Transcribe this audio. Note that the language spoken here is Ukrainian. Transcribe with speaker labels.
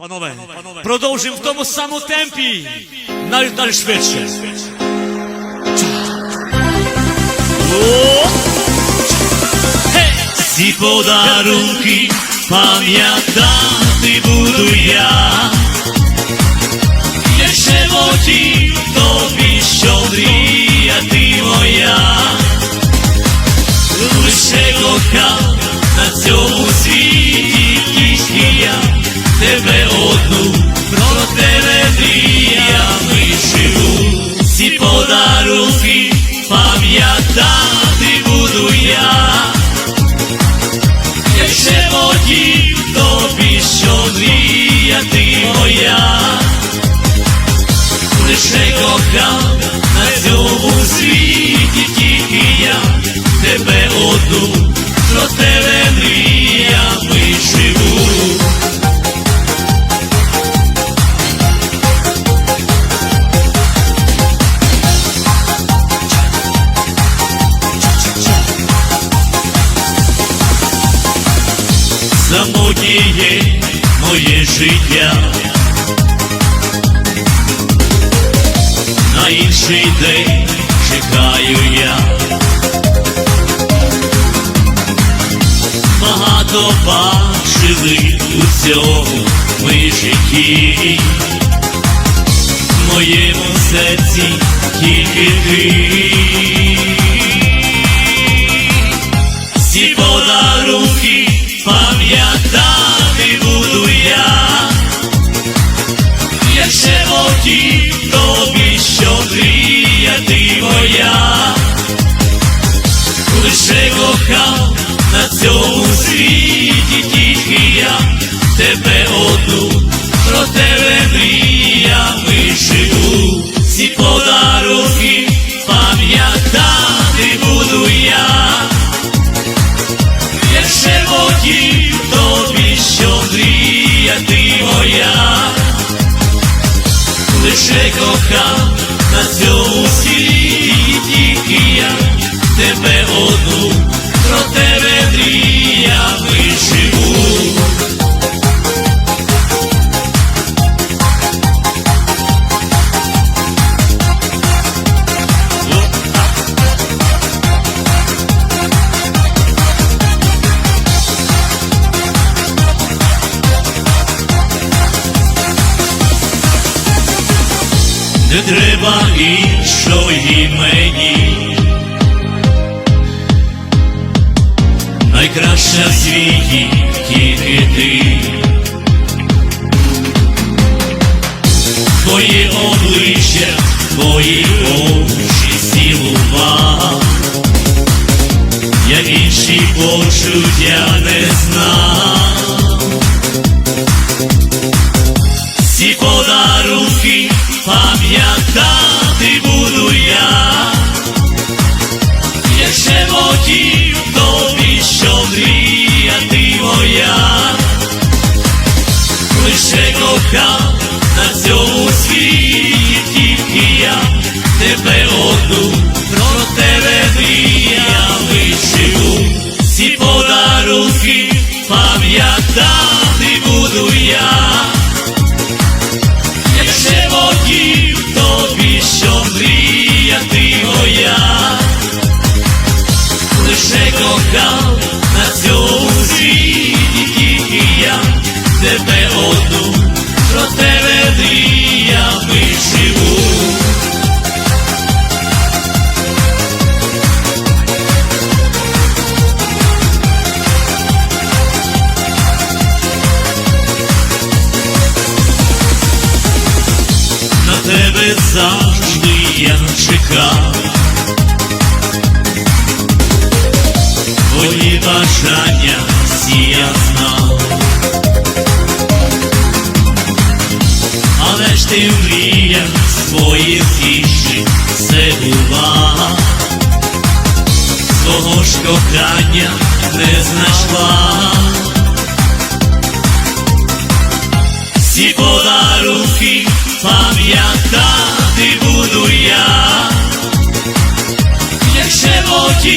Speaker 1: Панове, продовжимо в тому самому темпі, навіть далі швидше.
Speaker 2: Ці подарунки пам'ятати буду я, кохав на цьому світі тільки я, тебе одну, про тебе мріями живу. Самотніє моє життя. Інший день чекаю я. Багато бачили у цьому ми житті. В моєму серці тільки ти. Тебе про тебе мріями живу, ці подарунки пам'ятати буду я. Як шепотів тобі, що мрія ти моя, лише кохав на цьому світі я, тебе одну, Не треба іншої мені, найкраща в світі тільки ти. Твоє обличчя, твої очі цілував, я інші почуття не знав. Шепотів тобі, що мрія ти моя, лише кохав тебе одну, про тебе мріями живу. на тебе завжди я чекав. Твої бажання Свого ж кохання не знайшла. Всі подарунки пам'ятати